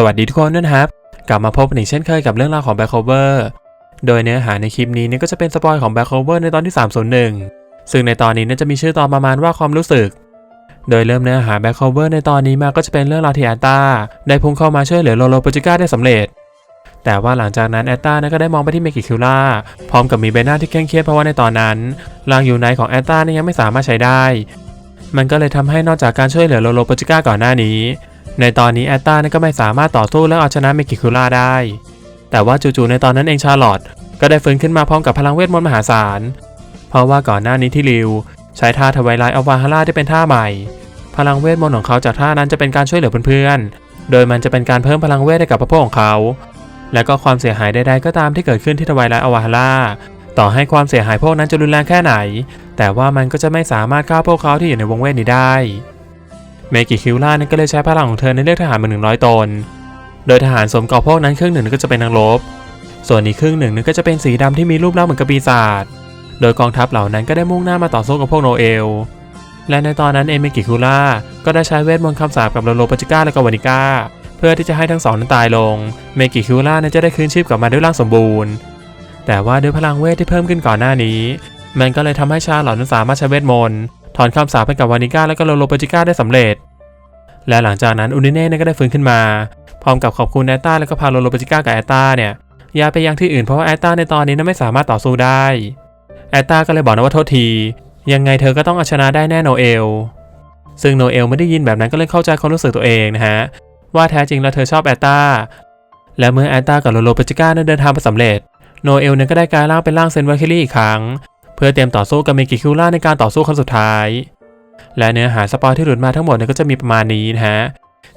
สวัสดีทุกคนด้วยนะครับ กลับมาพบกันอีกเช่นเคยกับเรื่องราวของ Back Cover โดยเนื้อหาในคลิปนี้เนี่ยก็จะเป็นสปอยของ Back Cover ในตอนที่ 301 ซึ่งในตอนนี้เนี่ยจะมีชื่อตอนประมาณว่าความรู้สึก โดยเริ่มเนื้อหา Back Cover ในตอนนี้มาก็จะเป็นเรื่องราวที่แอตตาได้พุ่งเข้ามาช่วยเหลือโลโลโปจิก้าได้สำเร็จ แต่ว่าหลังจากนั้นแอตตาเนี่ยก็ได้มองไปที่เมกิคิวล่าพร้อมกับมีใบหน้าที่เคร่งเครียดเพราะว่าในตอนนั้นร่างยูไนของแอตตาเนี่ยยังไม่สามารถใช้ได้มันก็เลยทำให้นอกจากการช่วยเหลือโลโลโปจิก้าก่อนหน้านี้ ในตอนนี้แอตตาเนก็ไม่สามารถต่อสู้และเอาชนะเมกิคิวล่าได้ แต่ว่าจู่ๆในตอนนั้นเองชาร์ลอตก็ได้ฟื้นขึ้นมาพร้อมกับพลังเวทมนต์มหาศาล เพราะว่าก่อนหน้านี้ที่ริว ใช้ท่าทวายไลท์อวาฮาร่าได้เป็นท่าใหม่ พลังเวทมนต์ของเขาจากท่านั้นจะเป็นการช่วยเหลือเพื่อนๆ โดยมันจะเป็นการเพิ่มพลังเวทให้กับพระพวกของเขา และก็ความเสียหายใดๆก็ตามที่เกิดขึ้นที่ทวายไลท์อวาฮาร่าต่อให้ความเสียหายพวกนั้นจะรุนแรงแค่ไหน แต่ว่ามันก็จะไม่สามารถฆ่าพวกเขาที่อยู่ในวงเวทนี้ได้ เมกิคิวล่านั้นก็เลยใช้พลังของเธอในเลือกทหารมาหนึ่งร้อยตน โดยทหารสวมเกราะพวกนั้นครึ่งหนึ่งก็จะเป็นนักรบ ส่วนอีกครึ่งหนึ่งนั้นก็จะเป็นสีดำที่มีรูปร่างเหมือนกับปีศาจ โดยกองทัพเหล่านั้นก็ได้มุ่งหน้ามาต่อสู้กับพวกโนเอล และในตอนนั้นเอเมกิคิวล่าก็ได้ใช้เวทมนต์คำสาปกับโลโลปาจิก้าและกวานิก้าเพื่อที่จะให้ทั้งสองนั้นตายลง เมกิคิวล่านั้นจะได้คืนชีพกลับมาด้วยร่างสมบูรณ์ แต่ว่าด้วยพลังเวทที่เพิ่มขึ้นก่อนหน้านี้ มันก็เลยทำให้ชาร์ลอตนั้นสามารถใช้เวทมนต์ ถอนคำสาปให้กับวานิก้าและก็โลโลปาจิก้าได้สำเร็จ และหลังจากนั้นอุนิเน่ก็ได้ฟื้นขึ้นมา พร้อมกับขอบคุณแอตตาแล้วก็พาโลโลปาจิก้ากับแอตตาเนี่ยย้ายไปยังที่อื่นเพราะว่าแอตตาในตอนนี้นั้นไม่สามารถต่อสู้ได้ แอตตาก็เลยบอกนะว่าโทษที ยังไงเธอก็ต้องเอาชนะได้แน่โนเอล ซึ่งโนเอลไม่ได้ยินแบบนั้นก็เลยเข้าใจความรู้สึกตัวเองนะฮะว่าแท้จริงแล้วเธอชอบแอตตาและเมื่อแอตตากับโลโลปาจิก้านั้นเดินทางไปสำเร็จโนเอลเนี่ยก็ได้กลายร่างเป็นร่างเซนวาคิลี่อีกครั้ง เพื่อเตรียมต่อสู้กับเมกิคิวล่าในการต่อสู้ครั้งสุดท้าย และเนื้อหาสปอยที่หลุดมาทั้งหมดเนี่ยก็จะมีประมาณนี้นะฮะ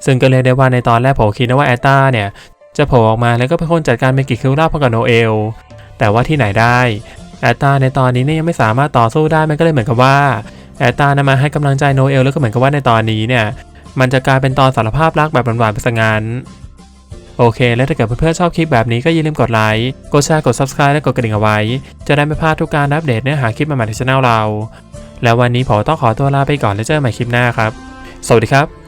ซึ่งก็เรียกได้ว่าในตอนแรกผมคิดนะว่าแอตตาเนี่ยจะโผล่ออกมาแล้วก็เป็นคนจัดการเมกิคิวล่าพร้อมกับโนเอลแต่ว่าที่ไหนได้แอตตาในตอนนี้เนี่ยยังไม่สามารถต่อสู้ได้มันก็เลยเหมือนกับว่าแอตตานะมาให้กำลังใจโนเอลแล้วก็เหมือนกับว่าในตอนนี้เนี่ยมันจะกลายเป็นตอนสารภาพรักแบบหวานๆไปซะงั้น โอเค แล้วถ้าเกิดเพื่อนๆชอบคลิปแบบนี้ก็อย่าลืมกดไลค์ กดแชร์ กด subscribe และกดกระดิ่งเอาไว้ จะได้ไม่พลาดทุกการอัปเดตเนื้อหาคลิปใหม่ๆในช่องเรา แล้ววันนี้ผมต้องขอตัวลาไปก่อนแล้วเจอกันใหม่คลิปหน้าครับ สวัสดีครับ